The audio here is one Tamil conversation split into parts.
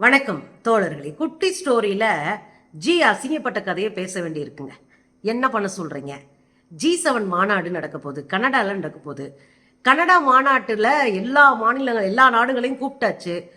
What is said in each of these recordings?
வணக்கம் தோழர்களே. குட்டி ஸ்டோரியில ஜி அசிங்கப்பட்ட கதையை பேச வேண்டியிருக்குங்க. என்ன பண்ண சொல்றீங்க? ஜி செவன் மாநாடு நடக்க போகுது. கனடாவில் நடக்க போகுது. கனடா மாநாட்டில் எல்லா மாநிலங்கள் எல்லா நாடுகளையும் கூப்பிட்டாச்சு.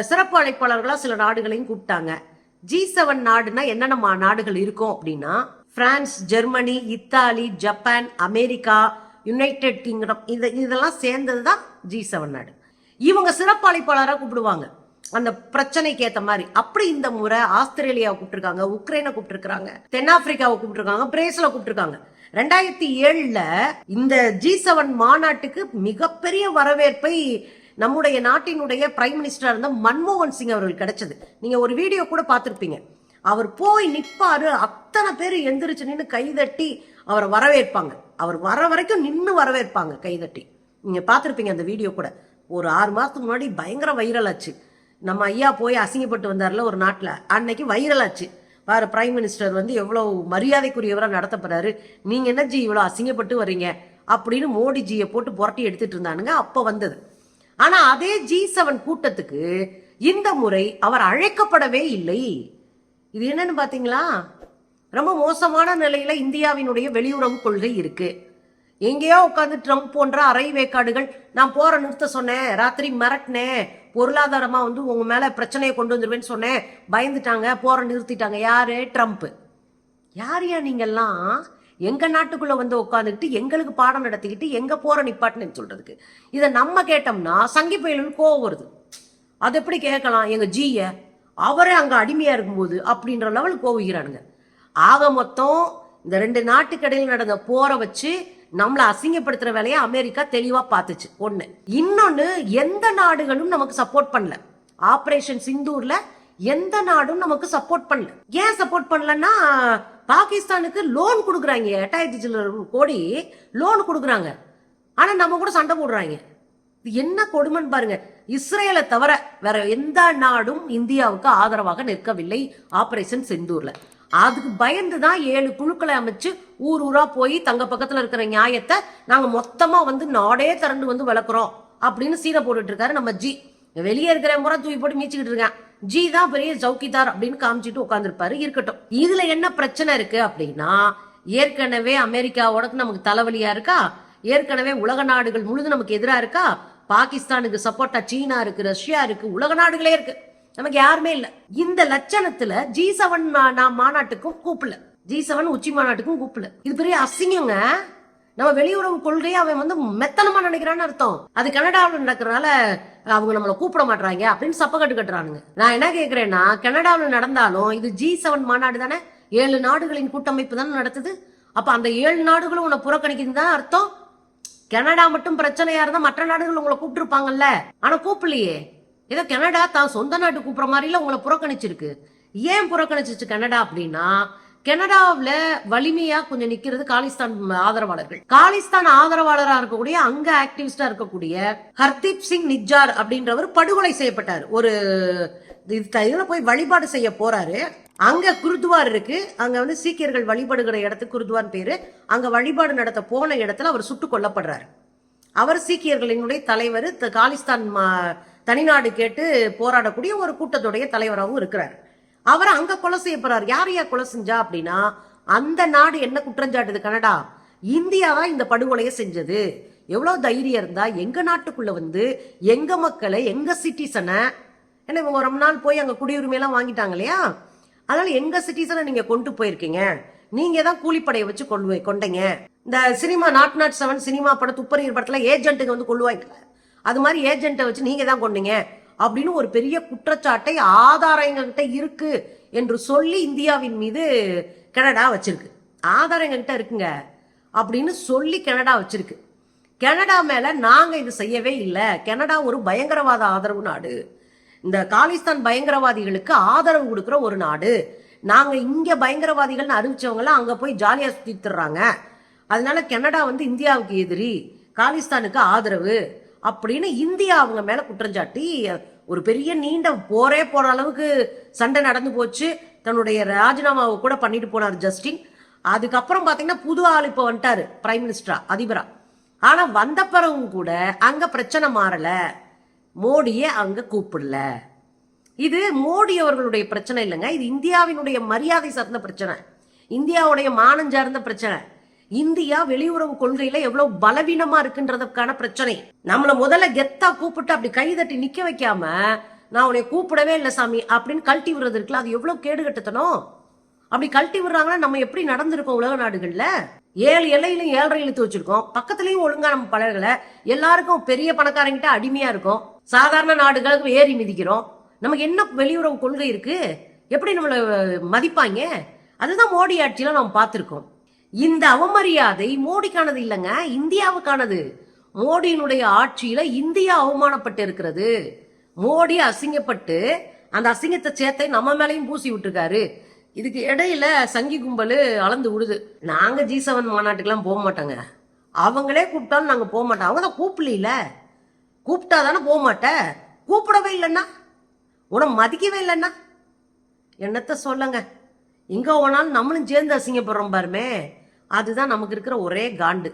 சிறப்பு அழைப்பாளர்களாக சில நாடுகளையும் கூப்பிட்டாங்க. ஜி செவன் நாடுனா என்னென்ன மா- நாடுகள் இருக்கும் அப்படின்னா France Germany Italy Japan America United Kingdom இது இதெல்லாம் சேர்ந்தது தான் ஜி செவன் நாடு. இவங்க சிறப்பு அழைப்பாளராக கூப்பிடுவாங்க. அந்த பிரச்சனைக்கு ஏத்த மாதிரி. அப்படி இந்த முறை ஆஸ்திரேலியாவை கூப்பிட்டுருக்காங்க உக்ரைனை கூப்பிட்டுருக்காங்க தென்னாப்பிரிக்காவை கூப்பிட்டுருக்காங்க பிரேசில கூப்பிட்டுருக்காங்க. ரெண்டாயிரத்தி ஏழுல இந்த ஜி செவன் மாநாட்டுக்கு மிகப்பெரிய வரவேற்பை நம்முடைய நாட்டினுடைய பிரைம் மினிஸ்டரா இருந்த மன்மோகன் சிங் அவர்கள் கிடைச்சது. நீங்க ஒரு வீடியோ கூட பார்த்துருப்பீங்க. அவர் போய் நிற்பாரு அத்தனை பேர் எந்திரிச்சு நின்று கைதட்டி அவரை வரவேற்பாங்க. அவர் வர வரைக்கும் நின்று வரவேற்பாங்க கைதட்டி நீங்க பார்த்துருப்பீங்க அந்த வீடியோ கூட. ஒரு ஆறு மாதத்துக்கு முன்னாடி பயங்கர வைரல் ஆச்சு. நம்ம ஐயா போய் அசிங்கப்பட்டு வந்தார்ல ஒரு நாட்டில். அன்னைக்கு வைரல் ஆச்சு பாரு பிரைம் மினிஸ்டர் வந்து எவ்வளோ மரியாதைக்குரியவராக நடத்தப்படுறாரு. நீங்கள் என்ன ஜி இவ்வளோ அசிங்கப்பட்டு வர்றீங்க? அப்படின்னு மோடிஜியை போட்டு புரட்டி எடுத்துட்டு இருந்தானுங்க. அப்போ வந்தது. ஆனால் அதே ஜி செவன் கூட்டத்துக்கு இந்த முறை அவர் அழைக்கப்படவே இல்லை. இது என்னன்னு பார்த்தீங்களா ரொம்ப மோசமான நிலையில இந்தியாவினுடைய வெளியுறவு கொள்கை இருக்கு. எங்கேயோ உட்காந்து ட்ரம்ப் போன்ற அரை வேக்காடுகள் நான் போற நிறுத்த சொன்னேன். ராத்திரி மிரட்டினேன். பொருளாதாரமாக வந்து உங்கள் மேலே பிரச்சனையை கொண்டு வந்துருவேன்னு சொன்னேன். பயந்துட்டாங்க போற நிறுத்திட்டாங்க. யாரு? ட்ரம்ப். யார் யா நீங்கெல்லாம் எங்கள் நாட்டுக்குள்ளே வந்து உட்காந்துக்கிட்டு எங்களுக்கு பாடம் நடத்திக்கிட்டு எங்கே போகிற நிப்பாட்டுன்னு சொல்கிறதுக்கு இதை நம்ம கேட்டோம்னா சங்கி பயலுக்கு கோவம் வருது. அது எப்படி கேட்கலாம்? எங்கள் ஜீயை அவரே அங்கே அடிமையாக இருக்கும்போது அப்படின்ற லெவல் கோவிக்கிறானுங்க. ஆக மொத்தம் இந்த ரெண்டு நாட்டுக்கடையில் நடந்த போரை வச்சு நம்மளை அசிங்கப்படுத்துற வேலையை அமெரிக்கா தெளிவா பார்த்துச்சு. ஒண்ணு. இன்னொன்னு எந்த நாடுகளும் நமக்கு சப்போர்ட் பண்ணல. ஆபரேஷன் சிந்தூர்ல எந்த நாடும் நமக்கு சப்போர்ட் பண்ணல. ஏன் சப்போர்ட் பண்ணலன்னா பாகிஸ்தானுக்கு லோன் கொடுக்குறாங்க. எட்டாயிரத்தி சில்லற கோடி லோன் கொடுக்குறாங்க. ஆனா நம்ம கூட சண்டை போடுறாங்க. என்ன கொடுமைன்னு பாருங்க. இஸ்ரேலை தவிர வேற எந்த நாடும் இந்தியாவுக்கு ஆதரவாக நிற்கவில்லை. ஆபரேஷன் செந்தூர்ல. அதுக்கு பயந்து தான் ஏழு குழுக்களை அமைச்சு ஊர் ஊரா போய் தங்க பக்கத்துல இருக்கிற நியாயத்தை நாங்க மொத்தமா வந்து நாடே திரண்டு வந்து வளர்க்குறோம் அப்படின்னு சீனை போட்டுட்டு இருக்காரு நம்ம ஜி. வெளியே இருக்கிற முறை தூக்கி போட்டு மீச்சிக்கிட்டு இருக்கேன். ஜி தான் பெரிய சௌக்கிதார் அப்படின்னு காமிச்சிட்டு உட்காந்துருப்பாரு இருக்கட்டும். இதுல என்ன பிரச்சனை இருக்கு அப்படின்னா ஏற்கனவே அமெரிக்காவோட நமக்கு தலைவலியா இருக்கா? ஏற்கனவே உலக நாடுகள் முழுது நமக்கு எதிரா இருக்கா? பாகிஸ்தானுக்கு சப்போர்ட்டா சீனா இருக்கு ரஷ்யா இருக்கு உலக நாடுகளே இருக்கு. நமக்கு யாருமே இல்ல. இந்த லட்சணத்துல ஜி செவன் மாநாட்டுக்கும் கூப்பிடல. ஜி செவன் உச்சி மாநாட்டுக்கும் கூப்பிடல. இது பெரிய அசிங்கங்க. நம்ம வெளியுறவு கொள்கையை அவன் வந்து மெத்தனமா நினைக்கிறான்னு அர்த்தம். அது கனடாவில் நடக்கிறனால அவங்க நம்மளை கூப்பிட மாட்டாங்க அப்படின்னு சப்பக்கட்டு கட்டுறானுங்க. நான் என்ன கேட்கிறேன்னா கனடாவில் நடந்தாலும் இது ஜி செவன் மாநாடு தானே? ஏழு நாடுகளின் கூட்டமைப்பு தானே நடத்துது? அப்ப அந்த ஏழு நாடுகளும் உன்னை புறக்கணிக்குது தான் அர்த்தம்? கனடா மட்டும் பிரச்சனையா இருந்தா மற்ற நாடுகள் உங்களை கூப்பிட்டுருப்பாங்கல்ல. ஆனா கூப்பிடலையே. ஏதோ கனடா தான் சொந்த நாட்டு கூப்பிட்ற மாதிரிலாம் உங்களை புறக்கணிச்சிருக்கு. ஏன் புறக்கணிச்சிச்சு கனடா அப்படின்னா கனடாவில் வலிமையா கொஞ்சம் நிக்கிறது காலிஸ்தான் ஆதரவாளர்கள். காலிஸ்தான் ஆதரவாளரா இருக்கக்கூடிய அங்க ஆக்டிவிஸ்டா இருக்கக்கூடிய ஹர்தீப் சிங் நிஜார் அப்படின்றவர் படுகொலை செய்யப்பட்டார். ஒரு இது- இதுல போய் வழிபாடு செய்ய போறாரு. அங்க குருத்வார் இருக்கு. அங்க வந்து சீக்கியர்கள் வழிபடுகிற இடத்துக்கு குருத்வார் பேரு. அங்க வழிபாடு நடத்த போன இடத்துல அவர் சுட்டுக் கொல்லப்படுறாரு. அவர் சீக்கியர்களினுடைய தலைவர் த- காலிஸ்தான் மா- தனிநாடு கேட்டு போராடக்கூடிய ஒரு கூட்டத்துடைய தலைவராகவும் இருக்கிறார். அவர் அங்க கொலை செய்யப்படுறார் யார் யார் கொலை செஞ்சா அப்படின்னா அந்த நாடு என்ன குற்றஞ்சாட்டுது கனடா? இந்தியா தான் இந்த படுகொலையை செஞ்சது. எவ்வளவு தைரியம் இருந்தா எங்க நாட்டுக்குள்ள வந்து எங்க மக்களை எங்க சிட்டிசனை ஏன்னா இவங்க ரொம்ப நாள் போய் அங்க குடியுரிமையெல்லாம் வாங்கிட்டாங்க இல்லையா? அதனால எங்க சிட்டிசனை நீங்க கொண்டு போயிருக்கீங்க? நீங்க தான் கூலிப்படையை வச்சு கொண்டு கொண்டீங்க. இந்த cinema nought nought seven cinema படம் துப்பறியர் படத்துல ஏஜென்ட்டுங்க வந்து கொள்ளுவாங்கல்ல அது மாதிரி ஏஜென்ட்டை வச்சு நீங்க தான் கொண்டீங்க. அப்படின்னு ஒரு பெரிய குற்றச்சாட்டை ஆதாரம் எங்ககிட்ட இருக்கு என்று சொல்லி இந்தியாவின் மீது கனடா வச்சிருக்கு. ஆதாரம் எங்ககிட்ட இருக்குங்க. அப்படின்னு சொல்லி கனடா வச்சிருக்கு. கனடா மேல நாங்க இது செய்யவே இல்லை. கனடா ஒரு பயங்கரவாத ஆதரவு நாடு. இந்த காலிஸ்தான் பயங்கரவாதிகளுக்கு ஆதரவு கொடுக்குற ஒரு நாடு. நாங்க இங்க பயங்கரவாதிகள்னு அறிவிச்சவங்களாம் அங்க போய் ஜாலியா சுத்திட்டுறாங்க அதனால கனடா வந்து இந்தியாவுக்கு எதிரி காலிஸ்தானுக்கு ஆதரவு. அப்படின்னு இந்தியா அவங்க மேல குற்றஞ்சாட்டி ஒரு பெரிய நீண்ட போரே போற அளவுக்கு சண்டை நடந்து போச்சு. தன்னுடைய ராஜினாமாவை கூட பண்ணிட்டு போனார் ஜஸ்டின். அதுக்கப்புறம் பாத்தீங்கன்னா புது ஆள் இப்போ வந்துட்டாரு பிரைம் மினிஸ்டரா அதிபரா. ஆனா வந்த பிறகும் கூட அங்க பிரச்சனை மாறல. மோடியை அங்க கூப்பிடல. இது மோடி அவர்களுடைய பிரச்சனை இல்லைங்க. இது இந்தியாவினுடைய மரியாதை சார்ந்த பிரச்சனை. இந்தியாவுடைய மானம் சார்ந்த பிரச்சனை. இந்தியா வெளியுறவு கொள்கையில எவ்வளவு பலவீனமா இருக்குன்றதுக்கான பிரச்சனை. நம்மள முதல்ல கெத்தா கூப்பிட்டு அப்படி கை தட்டி நிக்க வைக்காம நான் உன்னை கூப்பிடவே இல்லை சாமி அப்படின்னு கழட்டி விடுறது இருக்குல்ல அது எவ்வளவு கேடுகட்டுத்தனம்? அப்படி கழட்டி விடுறாங்கன்னா நம்ம எப்படி நடந்திருக்கோம் உலக நாடுகள்ல? ஏழு எல்லையிலும் ஏழரை இழுத்து வச்சிருக்கோம். பக்கத்துலயும் ஒழுங்கா நம்ம பழகல. எல்லாருக்கும் பெரிய பணக்காரங்கிட்ட அடிமையா இருக்கும். சாதாரண நாடுகளுக்கு ஏறி மிதிக்கிறோம். நமக்கு என்ன வெளியுறவு கொள்கை இருக்கு? எப்படி நம்மளை மதிப்பாங்க? அதுதான் மோடி ஆட்சியில நம்ம பார்த்துருக்கோம். இந்த அவமரியாதை மோடிக்கானது இல்லைங்க இந்தியாவுக்கானது. மோடியினுடைய ஆட்சியில இந்தியா அவமானப்பட்டு இருக்கிறது மோடி அசிங்கப்பட்டு அந்த அசிங்கத்தை சேர்த்தை நம்ம மேலையும் பூசி விட்டுருக்காரு. இதுக்கு இடையில சங்கி கும்பல் அளந்து விடுது. நாங்க ஜி செவன் மாநாட்டுக்கெல்லாம் போக மாட்டோங்க. அவங்களே கூப்பிட்டாலும் நாங்க போக மாட்டோம். அவங்க தான் கூப்பிடல கூப்பிட்டா தானே போக மாட்டேன் கூப்பிடவே இல்லைன்னா? உன மதிக்கவே இல்லைன்னா? என்னத்த சொல்லுங்க? எங்கே போனாலும் நம்மளும் சேர்ந்து அசிங்கப்படுறோம் பாருமே. அதுதான் நமக்கு இருக்கிற ஒரே காண்டு.